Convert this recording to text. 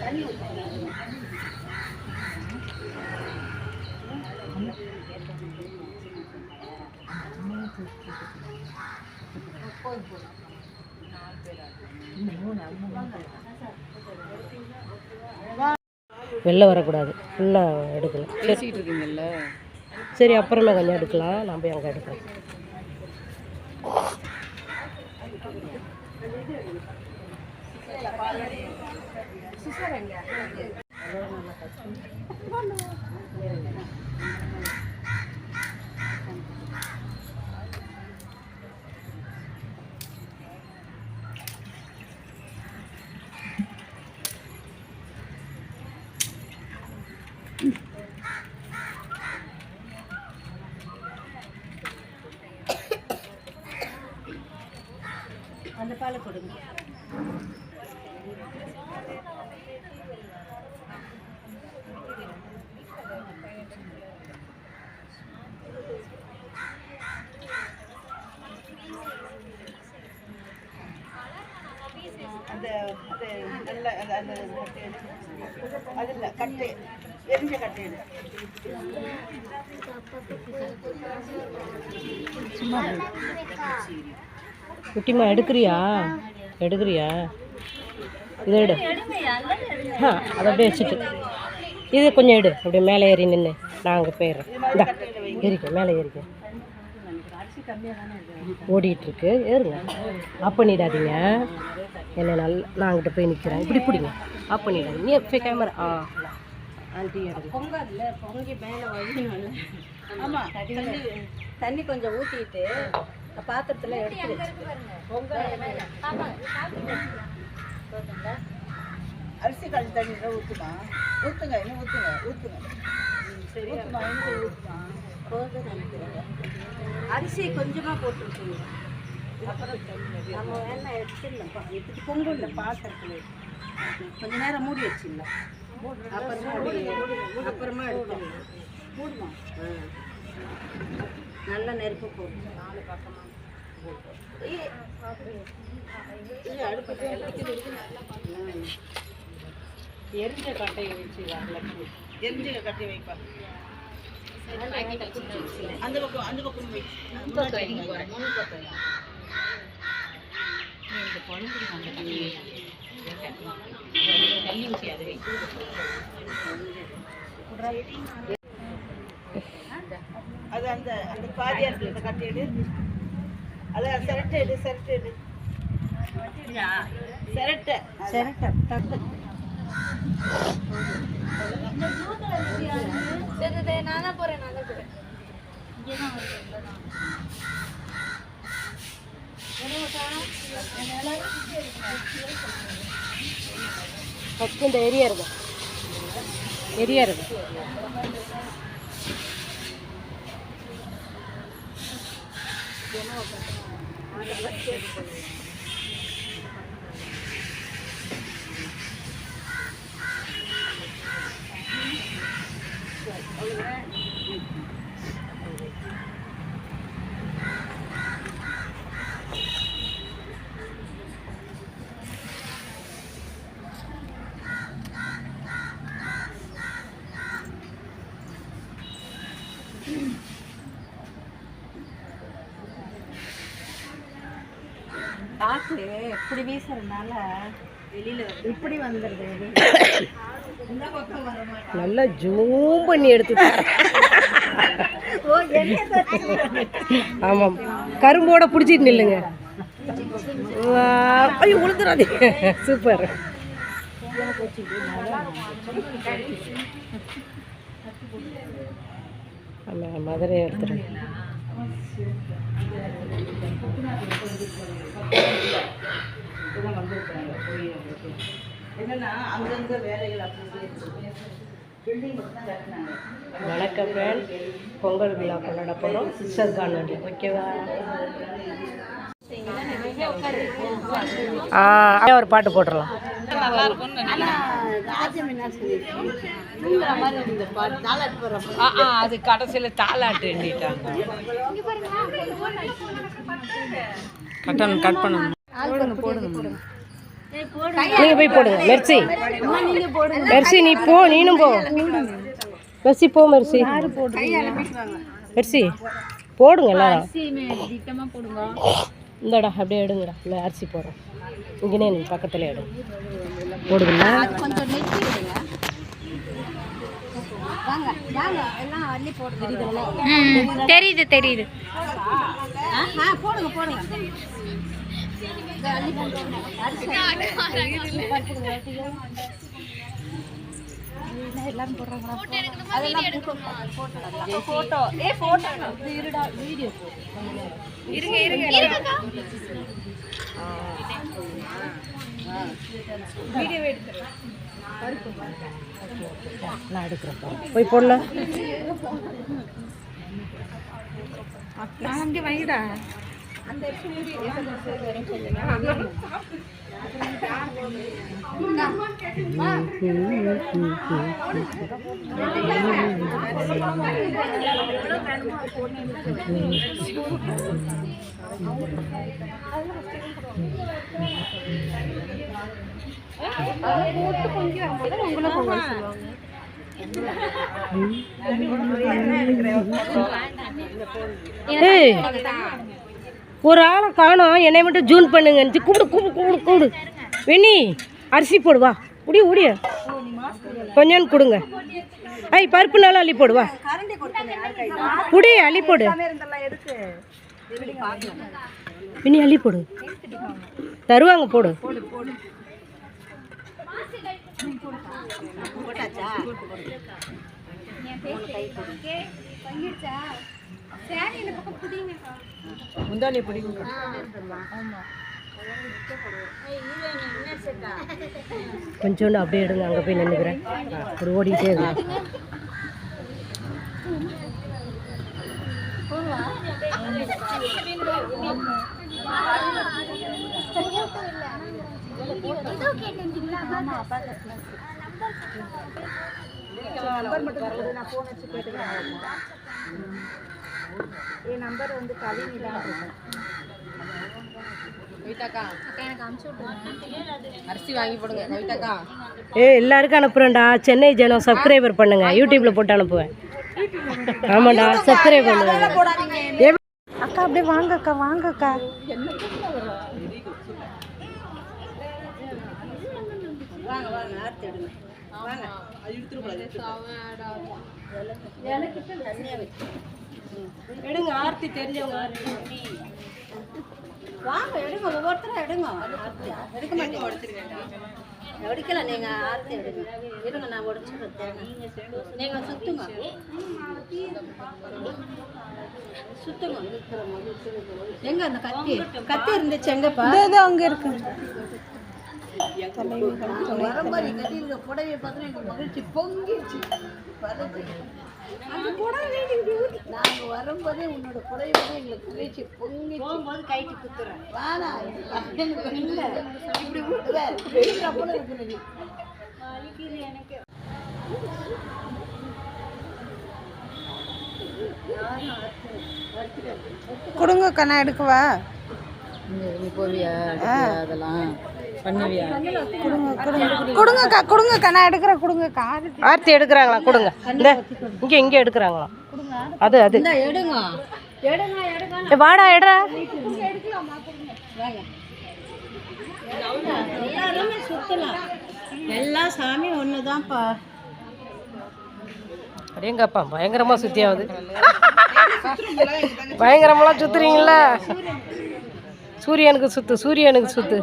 何を言っ வெளில வரக்கூடாது. ஃபுல்லாக எடுக்கலாம். சரி. இருக்கீங்கல்ல சரி அப்புறமா கொஞ்சம் எடுக்கலாம். நான் போய் அங்கே எடுக்கிறேன். அந்த அந்த அது நல்ல அந்த அது இல்லை எரிஞ்ச குட்டிமா எடுக்கிறியா? எடுக்கிறியா? இதை எடு. ஆ அதை அப்படியே வச்சுட்டு. இது கொஞ்சம் எடு. அப்படியே மேலே ஏறி நின்று. நான் அங்கே போயிடுறேன். இந்தா ஏறிக்க மேலே ஏறிக்க. ஓடிட்டு இருக்கு ஏறுங்க. ஆஃப் பண்ணிடாதீங்க. என்ன நல்ல நான் அங்கிட்ட போய் நிற்கிறேன் இப்படி பிடிங்க. ஆஃப் பண்ணிடாதீங்க. நீ எப்போ கேமரா ஆ ஆண்டி பொங்கி மேலே ஆமாம் தண்ணி தண்ணி கொஞ்சம் ஊற்றிட்டு பாத்திரத்தில் எடுத்து அரிசி கல் தண்ணி தான் ஊற்றுமா ஊற்றுங்க இன்னும் ஊற்றுங்க ஊற்றுங்க சரி ஊற்றுமா இன்னும் ஊற்றுமா போதும் அரிசி கொஞ்சமாக போட்டுருக்கீங்க. அப்புறம் நம்ம வேணா எடுத்துடலாம். இப்படி பொங்கல் இல்லை பாத்திரத்தில் கொஞ்ச நேரம் மூடி வச்சிடலாம். அப்புறமா அப்புறமா எடுத்துடலாம். மூடுமா? நல்ல நெருப்பு போடும் நாலு பக்கமாக எரிஞ்ச கட்டையை வச்சு எரிஞ்ச கட்டையை வைப்பா. அந்த பக்கம் அந்த பக்கம் வை முன் பக்கம் அது அந்த அந்த பாதியா இருக்கிற கட்டி எடு அது சிரட்டை எடு சிரட்டை எடு சிரட்டை சிரட்டை தட்டு நான் தான் போறேன் நான் தான் போறேன் ஃபஸ்ட்டு இந்த எரியா இருக்கும் எரியா இருக்கும் ಏನೋ காற்று இப்படி வீசுறதுனால வெளியில இப்படி வந்துடுது இந்த பக்கம் வர மாட்டேன் நல்லா ஜூம் பண்ணி எடுத்து ஓ என்ன ஆமாம் கரும்போட பிடிச்சிட்டு நில்லுங்க. வா, ஐயோ உளுந்துடாதீங்க சூப்பர். ஆமாம் மதுரை எடுத்துருங்க. என்னன்னா அங்கங்க வேலைகள் அப்படி வணக்கம் ஃப்ரெண்ட் பொங்கல் விழா கொண்டாட போகிறோம் சிஸ்டர் கார்டன் ஓகேவா? ஆ அப்படியே ஒரு பாட்டு போட்டுடலாம். ஆ ஆ அது கடைசியில் தாலாட்டு எண்ணிட்டாங்க. கட்டணும் கட் பண்ணணும் நீங்க போய் போடுங்க. மெர்சி. மெர்சி நீ போ நீனும் போ. மெர்சி போ மெர்சி. மெர்சி போடுங்க எல்லாரும். இந்தடா அப்படியே எடுங்கடா. இல்லை அரிசி போடுறோம் இங்கேனே நீங்கள் பக்கத்தில் எடுங்க. போடுங்களா தெரியுது தெரியுது. போடுங்க போடுங்க. அள்ளி போடுங்க. அரிசி அதெல்லாம் போட்டோ போட்டோ ஏ போட்டோ இருடா வீடியோ நான் எடுக்கிறேன் போய் போடல ஏய். ஒரு ஆளை காணும் என்னை மட்டும் ஜூன் பண்ணுங்கன்னு கூப்பிடு கூப்பிடு கூப்பிடு கூப்பிடு. வெண்ணி அரிசி போடுவா முடிய முடிய கொஞ்சோண்டு கொடுங்க. ஐய் பருப்பு நாளும் அள்ளி போடுவா கரண்டி புடி அள்ளி போடு. இருந்தெல்லாம் அள்ளி போடு. தருவாங்க போடு. போட்டாச்சா? முந்தானி பிடிக்கும் கொஞ்சோண்டு அப்படியே எடுங்க அங்கே போய் நின்றுக்கிறேன் ஒரு ஓடிக்கிட்டே இருங்க நம்பர் மட்டும் கொடு, நான் ஃபோன் வச்சு கேட்டுக்கிறேன். என் நம்பர் வந்து கவினி தான் ஏ எல்லாருக்கும் அனுப்புறேன்டா. சென்னை ஜனம் சப்ஸ்கிரைபர் பண்ணுங்க. யூடியூப்ல போட்டு அனுப்புவேன். ஆமாண்டா சப்ஸ்கிரைப் பண்ணுவேன் ஏ- அக்கா அப்படியே வாங்க அக்கா வாங்க அக்கா வாங்க வாங்க ஆர்த்தி எடுங்க. வாங்க. எனக்கு தண்ணியா வச்சு. எடுங்க ஆர்த்தி தெரிஞ்சவங்க வாங்க எடுங்க ஒவ்வொருத்தரும் எடுங்க. ஆர்த்தி எடுக்க மாட்டேங்க எடுக்கல நீங்க ஆர்த்தி எடுங்க. இருங்க நான் உடச்சுடுறேன் நீங்க சுத்துங்க. சுத்துங்க. எங்க அந்த கத்தி? கத்தி இருந்துச்சு எங்கப்பா அங்க இருக்கு. வரும்போது கட்டியிருக்க புடவையை பார்த்து எங்களுக்கு மகிழ்ச்சி பொங்கிடுச்சு. புடவை நாங்க வரும்போதே உன்னோட புடவை எங்களுக்கு மகிழ்ச்சி பொங்கி போகும்போது கைட்டு குத்துறேன். வாடா. எனக்கு இல்ல. இப்படி விட்டுவேன் வெளியில போல இருக்கு நீ. கொடுங்கக்கா நான் எடுக்கவா? கொடுங்கக்கா கொடுங்கக்கா நான் எடுக்கிறேன் கொடுங்கக்கா. ஆர்த்தி எடுக்கிறாங்களா? கொடுங்க. இந்த இங்க இங்க எடுக்கிறாங்களா? அது அது. எடுங்க. வாடா எடுறா. எல்லாருமே சுத்தலாம் எல்லா சாமி ஒண்ணுதான்ப்பா. அடேங்கப்பா பயங்கரமா சுத்தியாவது பயங்கரமெல்லாம் சுத்துறீங்களா சூரியனுக்கு சுத்து சூரியனுக்கு சுத்து.